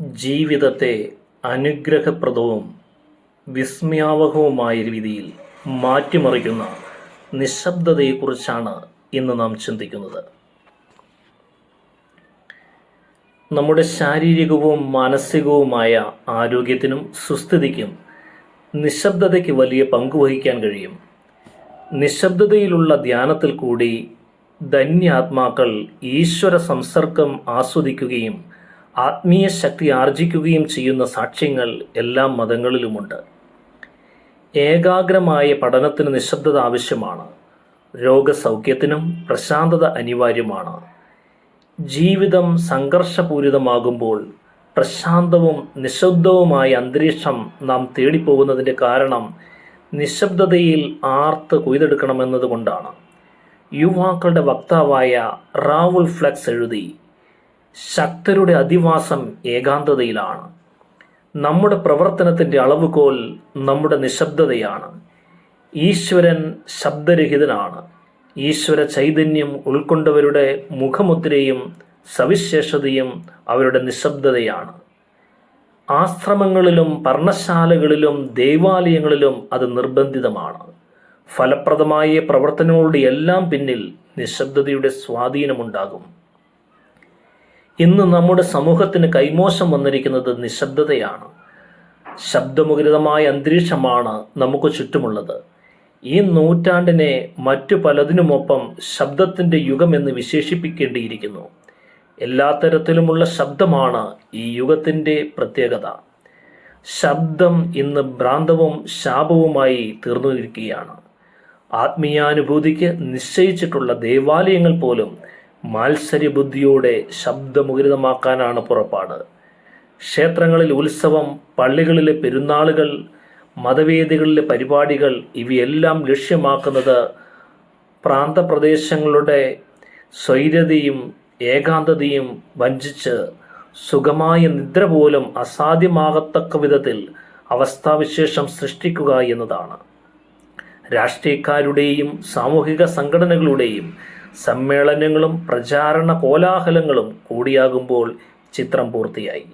ജീവിതത്തെ അനുഗ്രഹപ്രദവും വിസ്മയാവഹവുമായ രീതിയിൽ മാറ്റിമറിക്കുന്ന നിശബ്ദതയെക്കുറിച്ചാണ് ഇന്ന് നാം ചിന്തിക്കുന്നത്. നമ്മുടെ ശാരീരികവും മാനസികവുമായ ആരോഗ്യത്തിനും സുസ്ഥിതിക്കും നിശബ്ദതയ്ക്ക് വലിയ പങ്കുവഹിക്കാൻ കഴിയും. നിശബ്ദതയിലുള്ള ധ്യാനത്തിൽ കൂടി ധന്യാത്മാക്കൾ ഈശ്വര സംസർഗം ആസ്വദിക്കുകയും ആത്മീയ ശക്തി ആർജിക്കുകയും ചെയ്യുന്ന സാക്ഷ്യങ്ങൾ എല്ലാ മതങ്ങളിലുമുണ്ട്. ഏകാഗ്രമായ പഠനത്തിന് നിശബ്ദത ആവശ്യമാണ്. രോഗസൗഖ്യത്തിനും പ്രശാന്തത അനിവാര്യമാണ്. ജീവിതം സംഘർഷപൂരിതമാകുമ്പോൾ പ്രശാന്തവും നിശബ്ദവുമായ അന്തരീക്ഷം നാം തേടിപ്പോകുന്നതിന്റെ കാരണം നിശബ്ദതയിൽ ആർത്ത് കൊയ്തെടുക്കണമെന്നതുകൊണ്ടാണ്. യുവാക്കളുടെ വക്താവായ റാവുൽ ഫ്ലക്സ് എഴുതി ശക്തരുടെ അധിവാസം ഏകാന്തതയിലാണ്. നമ്മുടെ പ്രവർത്തനത്തിന്റെ അളവുകോൽ നമ്മുടെ നിശബ്ദതയാണ്. ഈശ്വരൻ ശബ്ദരഹിതനാണ്. ഈശ്വര ചൈതന്യം ഉൾക്കൊണ്ടവരുടെ മുഖമുദ്രയും സവിശേഷതയും അവരുടെ നിശബ്ദതയാണ്. ആശ്രമങ്ങളിലും പർണശാലകളിലും ദേവാലയങ്ങളിലും അത് നിർബന്ധിതമാണ്. ഫലപ്രദമായ പ്രവർത്തനങ്ങളുടെ എല്ലാം പിന്നിൽ നിശബ്ദതയുടെ സ്വാധീനമുണ്ടാകും. ഇന്ന് നമ്മുടെ സമൂഹത്തിന് കൈമോശം വന്നിരിക്കുന്നത് നിശബ്ദതയാണ്. ശബ്ദമുഖരിതമായ അന്തരീക്ഷമാണ് നമുക്ക് ചുറ്റുമുള്ളത്. ഈ നൂറ്റാണ്ടിനെ മറ്റു പലതിനുമൊപ്പം ശബ്ദത്തിന്റെ യുഗമെന്ന് വിശേഷിപ്പിക്കേണ്ടിയിരിക്കുന്നു. എല്ലാ തരത്തിലുമുള്ള ശബ്ദമാണ് ഈ യുഗത്തിന്റെ പ്രത്യേകത. ശബ്ദം ഇന്ന് ഭ്രാന്തവും ശാപവുമായി തീർന്നിരിക്കുകയാണ്. ആത്മീയാനുഭൂതിക്ക് നിശ്ചയിച്ചിട്ടുള്ള ദേവാലയങ്ങൾ പോലും മാത്സര്യബുദ്ധിയോടെ ശബ്ദമുഖരിതമാക്കാനാണ് പുറപ്പാട്. ക്ഷേത്രങ്ങളിൽ ഉത്സവം പള്ളികളിലെ പെരുന്നാളുകൾ മതവേദികളിലെ പരിപാടികൾ ഇവയെല്ലാം ലക്ഷ്യമാക്കുന്നത് പ്രാന്തപ്രദേശങ്ങളുടെ സ്വൈര്യതയും ഏകാന്തതയും വഞ്ചിച്ച് സുഖമായ നിദ്ര പോലും അസാധ്യമാകത്തക്ക വിധത്തിൽ അവസ്ഥാവിശേഷം സൃഷ്ടിക്കുക എന്നതാണ്. രാഷ്ട്രീയക്കാരുടെയും സാമൂഹിക സംഘടനകളുടെയും സമ്മേളനങ്ങളും പ്രചാരണ കോലാഹലങ്ങളും കൂടിയാകുമ്പോൾ ചിത്രം പൂർത്തിയായി.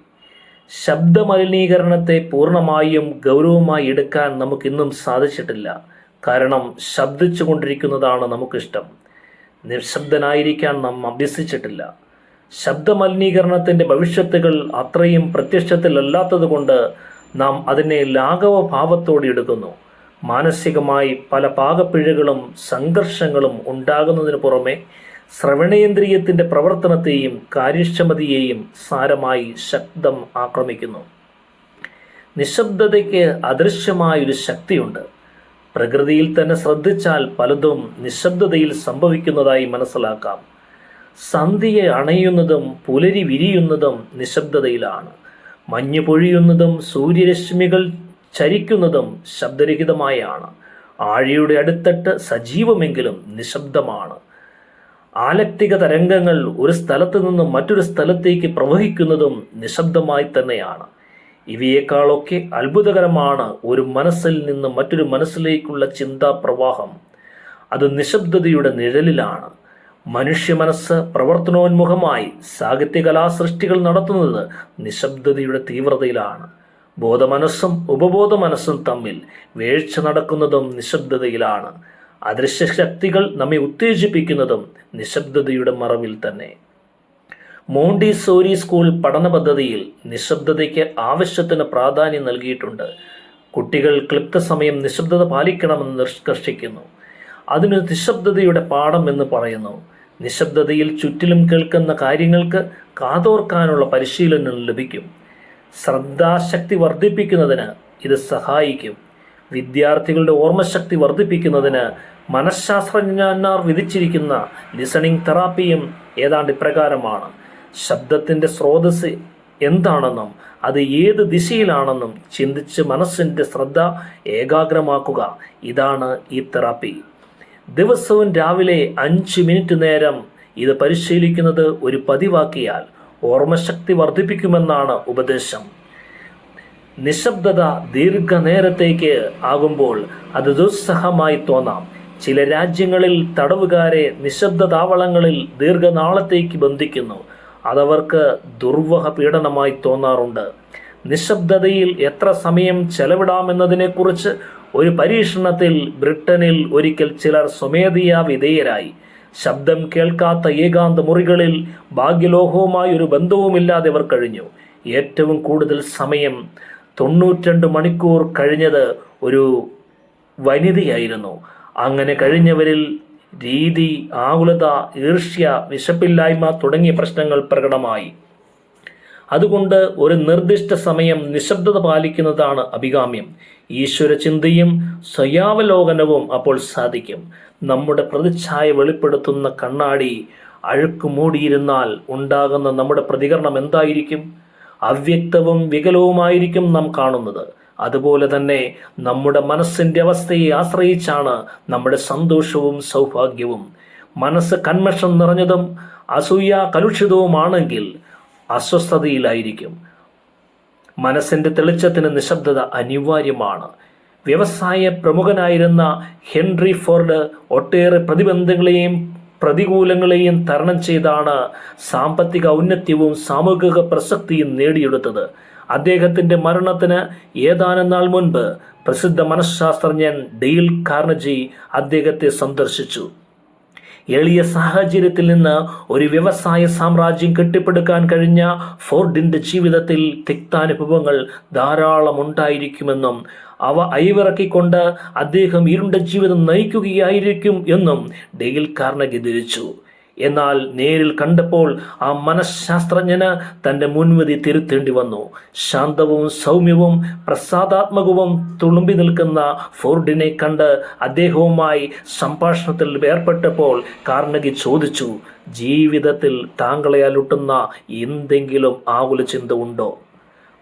ശബ്ദമലിനീകരണത്തെ പൂർണമായും ഗൗരവമായി എടുക്കാൻ നമുക്കിന്നും സാധിച്ചിട്ടില്ല. കാരണം ശബ്ദിച്ചു കൊണ്ടിരിക്കുന്നതാണ് നമുക്കിഷ്ടം. നിശബ്ദനായിരിക്കാൻ നാം അഭ്യസിച്ചിട്ടില്ല. ശബ്ദമലിനീകരണത്തിന്റെ ഭവിഷ്യത്തുകൾ അത്രയും പ്രത്യക്ഷത്തിലല്ലാത്തത് കൊണ്ട് നാം അതിനെ ലാഘവ ഭാവത്തോടെ എടുക്കുന്നു. മാനസികമായി പല പാകപ്പിഴകളും സംഘർഷങ്ങളും ഉണ്ടാകുന്നതിന് പുറമെ ശ്രവണേന്ദ്രിയത്തിന്റെ പ്രവർത്തനത്തെയും കാര്യക്ഷമതയെയും സാരമായി ശബ്ദം ആക്രമിക്കുന്നു. നിശബ്ദതയ്ക്ക് അദൃശ്യമായൊരു ശക്തിയുണ്ട്. പ്രകൃതിയിൽ തന്നെ ശ്രദ്ധിച്ചാൽ പലതും നിശബ്ദതയിൽ സംഭവിക്കുന്നതായി മനസ്സിലാക്കാം. സന്ധ്യയെ അണയുന്നതും പുലരി വിരിയുന്നതും നിശബ്ദതയിലാണ്. മഞ്ഞ് പൊഴിയുന്നതും സൂര്യരശ്മികൾ ചരിക്കുന്നതും ശബ്ദരഹിതമായാണ്. ആഴിയുടെ അടുത്തട്ട് സജീവമെങ്കിലും നിശബ്ദമാണ്. ആലക്തിക തരംഗങ്ങൾ ഒരു സ്ഥലത്ത് നിന്ന് മറ്റൊരു സ്ഥലത്തേക്ക് പ്രവഹിക്കുന്നതും നിശബ്ദമായി തന്നെയാണ്. ഇവയേക്കാളൊക്കെ അത്ഭുതകരമാണ് ഒരു മനസ്സിൽ നിന്ന് മറ്റൊരു മനസ്സിലേക്കുള്ള ചിന്താ പ്രവാഹം അത് നിശബ്ദതയുടെ നിഴലിലാണ്. മനുഷ്യ മനസ്സ് പ്രവർത്തനോന്മുഖമായി സാഹിത്യകലാസൃഷ്ടികൾ നടത്തുന്നത് നിശബ്ദതയുടെ തീവ്രതയിലാണ്. ബോധമനസ്സും ഉപബോധ മനസ്സും തമ്മിൽ വീഴ്ച നടക്കുന്നതും നിശബ്ദതയിലാണ്. അദൃശ്യ ശക്തികൾ നമ്മെ ഉത്തേജിപ്പിക്കുന്നതും നിശബ്ദതയുടെ മറവിൽ തന്നെ. മോണ്ടിസോരി സ്കൂൾ പഠന പദ്ധതിയിൽ നിശബ്ദതയ്ക്ക് ആവശ്യത്തിന് പ്രാധാന്യം നൽകിയിട്ടുണ്ട്. കുട്ടികൾ ക്ലിപ്ത സമയം നിശബ്ദത പാലിക്കണമെന്ന് നിഷ്കർഷിക്കുന്നു. അതിന് നിശബ്ദതയുടെ പാഠം എന്ന് പറയുന്നു. നിശബ്ദതയിൽ ചുറ്റിലും കേൾക്കുന്ന കാര്യങ്ങൾക്ക് കാതോർക്കാനുള്ള പരിശീലനം ലഭിക്കും. ശ്രദ്ധാശക്തി വർദ്ധിപ്പിക്കുന്നതിന് ഇത് സഹായിക്കും. വിദ്യാർത്ഥികളുടെ ഓർമ്മശക്തി വർദ്ധിപ്പിക്കുന്നതിന് മനഃശാസ്ത്രജ്ഞന്മാർ വിധിച്ചിരിക്കുന്ന ലിസണിംഗ് തെറാപ്പിയും ഏതാണ്ട് ഇപ്രകാരമാണ്. ശബ്ദത്തിന്റെ സ്രോതസ് എന്താണെന്നും അത് ഏത് ദിശയിലാണെന്നും ചിന്തിച്ച് മനസ്സിന്റെ ശ്രദ്ധ ഏകാഗ്രമാക്കുക. ഇതാണ് ഈ തെറാപ്പി. ദിവസവും രാവിലെ അഞ്ച് മിനിറ്റ് നേരം ഇത് പരിശീലിക്കുന്നത് ഒരു പതിവാക്കിയാൽ ഓർമ്മശക്തി വർദ്ധിപ്പിക്കുമെന്നാണ് ഉപദേശം. നിശബ്ദത ദീർഘനേരത്തേക്ക് ആകുമ്പോൾ അത് ദുസ്സഹമായി തോന്നാം. ചില രാജ്യങ്ങളിൽ തടവുകാരെ നിശബ്ദ താവളങ്ങളിൽ ദീർഘനാളത്തേക്ക് ബന്ധിക്കുന്നു. അതവർക്ക് ദുർവഹ പീഡനമായി തോന്നാറുണ്ട്. നിശബ്ദതയിൽ എത്ര സമയം ചെലവിടാമെന്നതിനെക്കുറിച്ച് ഒരു പരീക്ഷണത്തിൽ ബ്രിട്ടനിൽ ഒരിക്കൽ ചിലർ സ്വമേധയാ വിധേയരായി. ശബ്ദം കേൾക്കാത്ത ഏകാന്ത മുറികളിൽ ഭാഗ്യലോഹവുമായി ഒരു ബന്ധവുമില്ലാതെ അവർ കഴിഞ്ഞു. ഏറ്റവും കൂടുതൽ സമയം തൊണ്ണൂറ്റിരണ്ട് മണിക്കൂർ കഴിഞ്ഞത് ഒരു വനിതയായിരുന്നു. അങ്ങനെ കഴിഞ്ഞവരിൽ രീതി ആകുലത ഈർഷ്യ വിശപ്പില്ലായ്മ തുടങ്ങിയ പ്രശ്നങ്ങൾ പ്രകടമായി. അതുകൊണ്ട് ഒരു നിർദ്ദിഷ്ട സമയം നിശബ്ദത പാലിക്കുന്നതാണ് അഭികാമ്യം. ഈശ്വര ചിന്തയും സ്വയാവലോകനവും അപ്പോൾ സാധിക്കും. നമ്മുടെ പ്രതിച്ഛായ വെളിപ്പെടുത്തുന്ന കണ്ണാടി അഴുക്ക് മൂടിയിരുന്നാൽ ഉണ്ടാകുന്ന നമ്മുടെ പ്രതികരണം എന്തായിരിക്കും? അവ്യക്തവും വികലവുമായിരിക്കും നാം കാണുന്നത്. അതുപോലെ തന്നെ നമ്മുടെ മനസ്സിന്റെ അവസ്ഥയെ ആശ്രയിച്ചാണ് നമ്മുടെ സന്തോഷവും സൗഭാഗ്യവും. മനസ്സ് കന്മഷം നിറഞ്ഞതും അസൂയ കലുഷിതവുമാണെങ്കിൽ അസ്വസ്ഥതയിലായിരിക്കും. മനസ്സിന്റെ തെളിച്ചത്തിന് നിശബ്ദത അനിവാര്യമാണ്. വ്യവസായ പ്രമുഖനായിരുന്ന ഹെൻറി ഫോർഡ് ഒട്ടേറെ പ്രതിബന്ധങ്ങളെയും പ്രതികൂലങ്ങളെയും തരണം ചെയ്താണ് സാമ്പത്തിക ഔന്നത്യവും സാമൂഹിക പ്രസക്തിയും നേടിയെടുത്തത്. അദ്ദേഹത്തിന്റെ മരണത്തിന് ഏതാനും നാൾ മുൻപ് പ്രസിദ്ധ മനഃശാസ്ത്രജ്ഞൻ ഡെയിൽ കാർണജി അദ്ദേഹത്തെ സന്ദർശിച്ചു. എളിയ സാഹചര്യത്തിൽ നിന്ന് ഒരു വ്യവസായ സാമ്രാജ്യം കെട്ടിപ്പടുക്കാൻ കഴിഞ്ഞ ഫോർഡിന്റെ ജീവിതത്തിൽ തിക്താനുഭവങ്ങൾ ധാരാളം ഉണ്ടായിരിക്കുമെന്നും അവ അയവിറക്കിക്കൊണ്ട് അദ്ദേഹം ഇരുണ്ട ജീവിതം നയിക്കുകയായിരിക്കും എന്നും ഡെയിൽ കാർണഗി ധരിച്ചു. എന്നാൽ നേരിൽ കണ്ടപ്പോൾ ആ മനഃശാസ്ത്രജ്ഞന് തന്റെ മുൻവിധി തിരുത്തേണ്ടി വന്നു. ശാന്തവും സൗമ്യവും പ്രസാദാത്മകവും തുളുമ്പി നിൽക്കുന്ന ഫോർഡിനെ കണ്ട് അദ്ദേഹവുമായി സംഭാഷണത്തിൽ ഏർപ്പെട്ടപ്പോൾ കാർണഗി ചോദിച്ചു ജീവിതത്തിൽ താങ്കളെ അലുട്ടുന്ന എന്തെങ്കിലും ആകുല ചിന്ത ഉണ്ടോ?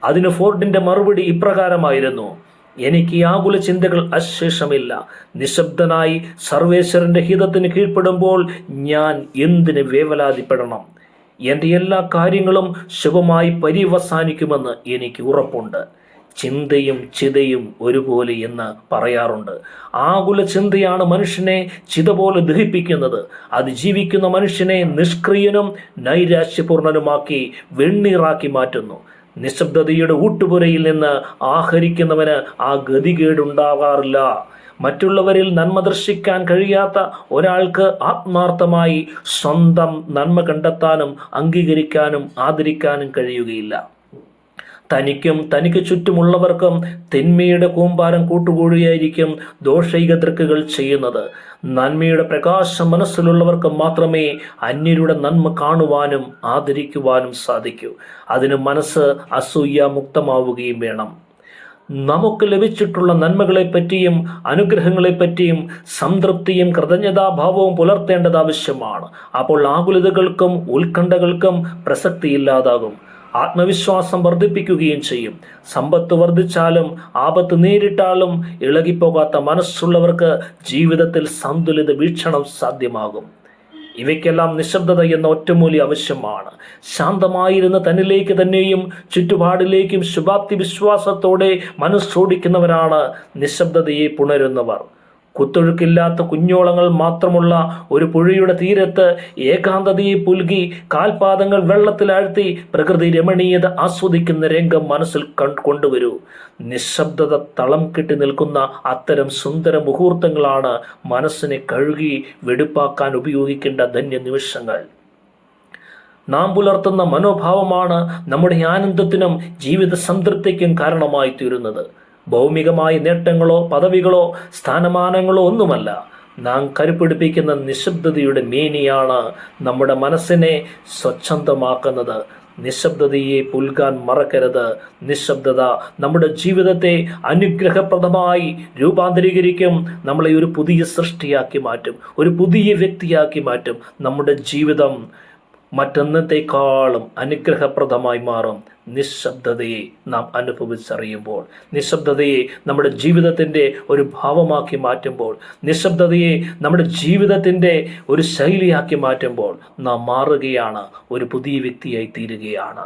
അതിന് ഫോർഡിന്റെ മറുപടി ഇപ്രകാരമായിരുന്നു എനിക്ക് ആകുല ചിന്തകൾ അശേഷമില്ല. നിശബ്ദനായി സർവേശ്വരന്റെ ഹിതത്തിന് കീഴ്പ്പെടുമ്പോൾ ഞാൻ എന്തിന് വേവലാതിപ്പെടണം? എന്റെ എല്ലാ കാര്യങ്ങളും ശുഭമായി പര്യവസാനിക്കുമെന്ന് എനിക്ക് ഉറപ്പുണ്ട്. ചിന്തയും ചിതയും ഒരുപോലെ എന്ന് പറയാറുണ്ട്. ആകുല ചിന്തയാണ് മനുഷ്യനെ ചിത പോലെ ദഹിപ്പിക്കുന്നത്. അത് ജീവിക്കുന്ന മനുഷ്യനെ നിഷ്ക്രിയനും നൈരാശ്യപൂർണനുമാക്കി വെണ്ണീറാക്കി മാറ്റുന്നു. നിശബ്ദതയുടെ ഊട്ടുപുരയിൽ നിന്ന് ആഹരിക്കുന്നവന് ആ ഗതികേടുണ്ടാകാറില്ല മറ്റുള്ളവരിൽ നന്മ ദർശിക്കാൻ കഴിയാത്ത ഒരാൾക്ക് ആത്മാർത്ഥമായി സ്വന്തം നന്മ കണ്ടെത്താനും അംഗീകരിക്കാനും ആദരിക്കാനും കഴിയുകയില്ല. തനിക്കും തനിക്ക് ചുറ്റുമുള്ളവർക്കും തിന്മയുടെ കൂമ്പാരം കൂട്ടുകൂടിയായിരിക്കും ദോഷൈക ദൃക്കുകൾ ചെയ്യുന്നത്. നന്മയുടെ പ്രകാശം മനസ്സിലുള്ളവർക്ക് മാത്രമേ അന്യരുടെ നന്മ കാണുവാനും ആദരിക്കുവാനും സാധിക്കൂ. അതിന് മനസ്സ് അസൂയ മുക്തമാവുകയും വേണം. നമുക്ക് ലഭിച്ചിട്ടുള്ള നന്മകളെപ്പറ്റിയും അനുഗ്രഹങ്ങളെപ്പറ്റിയും സംതൃപ്തിയും കൃതജ്ഞതാഭാവവും പുലർത്തേണ്ടത് ആവശ്യമാണ്. അപ്പോൾ ആകുലതകൾക്കും ഉത്കണ്ഠകൾക്കും പ്രസക്തിയില്ലാതാകും. ആത്മവിശ്വാസം വർദ്ധിപ്പിക്കുകയും ചെയ്യും. സമ്പത്ത് വർദ്ധിച്ചാലും ആപത്ത് നേരിട്ടാലും ഇളകിപ്പോകാത്ത മനസ്സുള്ളവർക്ക് ജീവിതത്തിൽ സന്തുലിത വീക്ഷണം സാധ്യമാകും. ഇവയ്ക്കെല്ലാം നിശബ്ദത എന്ന ഒറ്റമൂലി ആവശ്യമാണ്. ശാന്തമായിരുന്ന തന്നിലേക്ക് തന്നെയും ചുറ്റുപാടിലേക്കും ശുഭാപ്തി വിശ്വാസത്തോടെ മനസ്സോടിക്കുന്നവരാണ് നിശബ്ദതയെ പുണരുന്നവർ. കുത്തൊഴുക്കില്ലാത്ത കുഞ്ഞോളങ്ങൾ മാത്രമുള്ള ഒരു പുഴയുടെ തീരത്ത് ഏകാന്തതയെ പുൽകി കാൽപാദങ്ങൾ വെള്ളത്തിലാഴ്ത്തി പ്രകൃതി രമണീയത ആസ്വദിക്കുന്ന രംഗം മനസ്സിൽ കൊണ്ടുവരൂ. നിശബ്ദത തളം കെട്ടി നിൽക്കുന്ന അത്തരം സുന്ദര മുഹൂർത്തങ്ങളാണ് മനസ്സിനെ കഴുകി വെടുപ്പാക്കാൻ ഉപയോഗിക്കേണ്ട ധന്യ നിമിഷങ്ങൾ. നാം പുലർത്തുന്ന മനോഭാവമാണ് നമ്മുടെ ആനന്ദത്തിനും ജീവിത സംതൃപ്തിക്കും കാരണമായി തീരുന്നത് ഭൗമികമായ നേട്ടങ്ങളോ പദവികളോ സ്ഥാനമാനങ്ങളോ ഒന്നുമല്ല. നാം കരുപിടിപ്പിക്കുന്ന നിശബ്ദതയുടെ മേനിയാണ് നമ്മുടെ മനസ്സിനെ സ്വച്ഛന്തമാക്കുന്നത്. നിശബ്ദതയെ പുൽകാൻ മറക്കരുത്. നിശബ്ദത നമ്മുടെ ജീവിതത്തെ അനുഗ്രഹപ്രദമായി രൂപാന്തരീകരിക്കും. നമ്മളെ ഒരു പുതിയ സൃഷ്ടിയാക്കി മാറ്റും. ഒരു പുതിയ വ്യക്തിയാക്കി മാറ്റും. നമ്മുടെ ജീവിതം മറ്റൊന്നത്തെക്കാളും അനുഗ്രഹപ്രദമായി മാറും. നിശബ്ദതയെ നാം അനുഭവിച്ചറിയുമ്പോൾ നിശബ്ദതയെ നമ്മുടെ ജീവിതത്തിന്റെ ഒരു ഭാവമാക്കി മാറ്റുമ്പോൾ നിശബ്ദതയെ നമ്മുടെ ജീവിതത്തിന്റെ ഒരു ശൈലിയാക്കി മാറ്റുമ്പോൾ നാം മാറുകയാണ് ഒരു പുതിയ വ്യക്തിയായി തീരുകയാണ്